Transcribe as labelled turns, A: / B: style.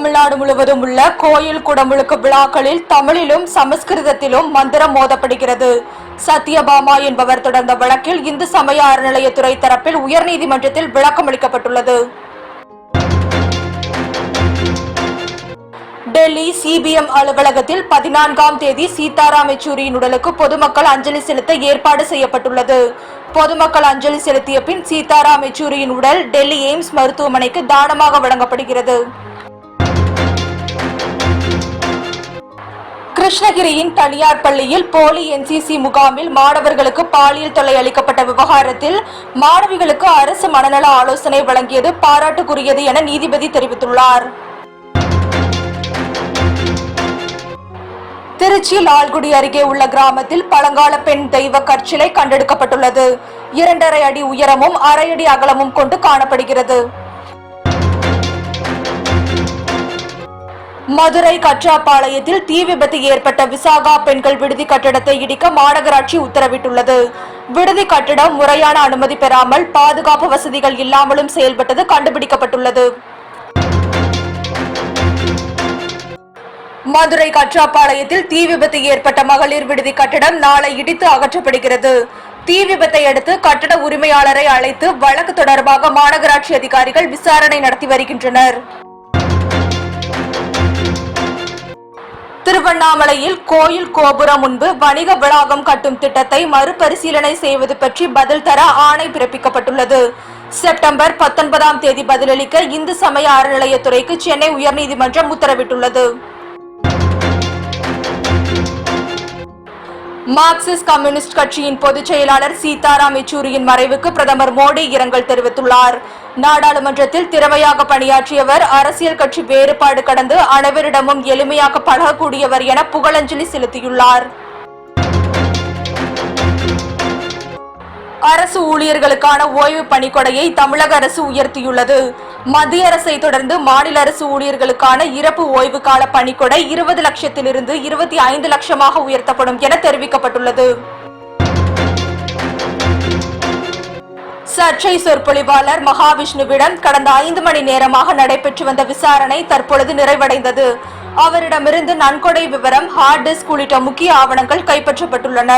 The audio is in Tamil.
A: தமிழ்நாடு முழுவதும் உள்ள கோயில் குடமுழுக்கு விழாக்களில் தமிழிலும் சமஸ்கிருதத்திலும் மந்திரம் மோதப்படுகிறது சத்யபாமா என்பவர் தொடர்ந்த வழக்கில் இந்து சமய அறநிலையத்துறை தரப்பில் உயர்நீதிமன்றத்தில் விளக்கம் அளிக்கப்பட்டுள்ளது. டெல்லி சிபிஎம் அலுவலகத்தில் பதினான்காம் தேதி சீதாராம் யெச்சூரியின் உடலுக்கு பொதுமக்கள் அஞ்சலி செலுத்த ஏற்பாடு செய்யப்பட்டுள்ளது. பொதுமக்கள் அஞ்சலி செலுத்திய பின் சீதாராம் யெச்சூரியின் உடல் டெல்லி எய்ம்ஸ் மருத்துவமனைக்கு தானமாக வழங்கப்படுகிறது. கிருஷ்ணகிரியின் தனியார் பள்ளியில் போலி என்சிசி முகாமில் மாணவர்களுக்கு பாலியல் தொல்லை அளிக்கப்பட்ட விவகாரத்தில் மாணவிகளுக்கு அரசு மனநல ஆலோசனை வழங்கியது பாராட்டுக்குரியது என நீதிபதி தெரிவித்துள்ளார். திருச்சி லால்குடி அருகே உள்ள கிராமத்தில் பழங்கால பெண் தெய்வ கற்சிலை கண்டெடுக்கப்பட்டுள்ளது. இரண்டரை அடி உயரமும் அரை அடி அகலமும் கொண்டு காணப்படுகிறது. மதுரை கற்றாப்பாளையத்தில் தீ விபத்து ஏற்பட்ட விசாகா பெண்கள் விடுதி கட்டடத்தை இடிக்க மாநகராட்சி உத்தரவிட்டுள்ளது. விடுதி கட்டிடம் முறையான அனுமதி பெறாமல் பாதுகாப்பு வசதிகள் இல்லாமலும் செயல்பட்டது கண்டுபிடிக்கப்பட்டுள்ளது. மதுரை கற்றாப்பாளையத்தில் தீ விபத்து ஏற்பட்ட மகளிர் விடுதி கட்டடம் நாளை இடித்து அகற்றப்படுகிறது. தீ விபத்தை அடுத்து கட்டட உரிமையாளரை அழைத்து வழக்கு தொடர்பாக மாநகராட்சி அதிகாரிகள் விசாரணை நடத்தி வருகின்றனர். திருவண்ணாமலையில் கோயில் கோபுரம் முன்பு வணிக வளாகம் கட்டும் திட்டத்தை மறுபரிசீலனை செய்வது பற்றி பதில் தர ஆணை பிறப்பிக்கப்பட்டுள்ளது. செப்டம்பர் பத்தொன்பதாம் தேதி பதிலளிக்க இந்து சமய அறநிலையத்துறைக்கு சென்னை உயர்நீதிமன்றம் உத்தரவிட்டுள்ளது. மார்க்சிஸ்ட் கம்யூனிஸ்ட் கட்சியின் பொதுச் செயலாளர் சீதாராம் யெச்சூரியின் மறைவுக்கு பிரதமர் மோடி இரங்கல் தெரிவித்துள்ளார். நாடாளுமன்றத்தில் திறமையாக பணியாற்றியவர் அரசியல் கட்சி வேறுபாடு கடந்து அனைவரிடமும் எளிமையாக பழகக்கூடியவர் என புகழஞ்சலி செலுத்தியுள்ளார். அரசு ஊழியர்களுக்கான ஓய்வு பணிக்கொடையை தமிழக அரசு உயர்த்தியுள்ளது. மத்திய அரசை தொடர்ந்து மாநில அரசு ஊழியர்களுக்கான இறப்பு ஓய்வு கால பணிக்கொடை இருபது லட்சத்திலிருந்து இருபத்தி ஐந்து லட்சமாக உயர்த்தப்படும் என தெரிவிக்கப்பட்டுள்ளது. சர்ச்சை சொற்பொழிவாளர் மகாவிஷ்ணுவிடம் கடந்த ஐந்து மணி நேரமாக நடைபெற்று வந்த விசாரணை தற்பொழுது நிறைவடைந்தது. அவரிடமிருந்து நன்கொடை விவரம் ஹார்ட் டிஸ்க் உள்ளிட்ட முக்கிய ஆவணங்கள் கைப்பற்றப்பட்டுள்ளன.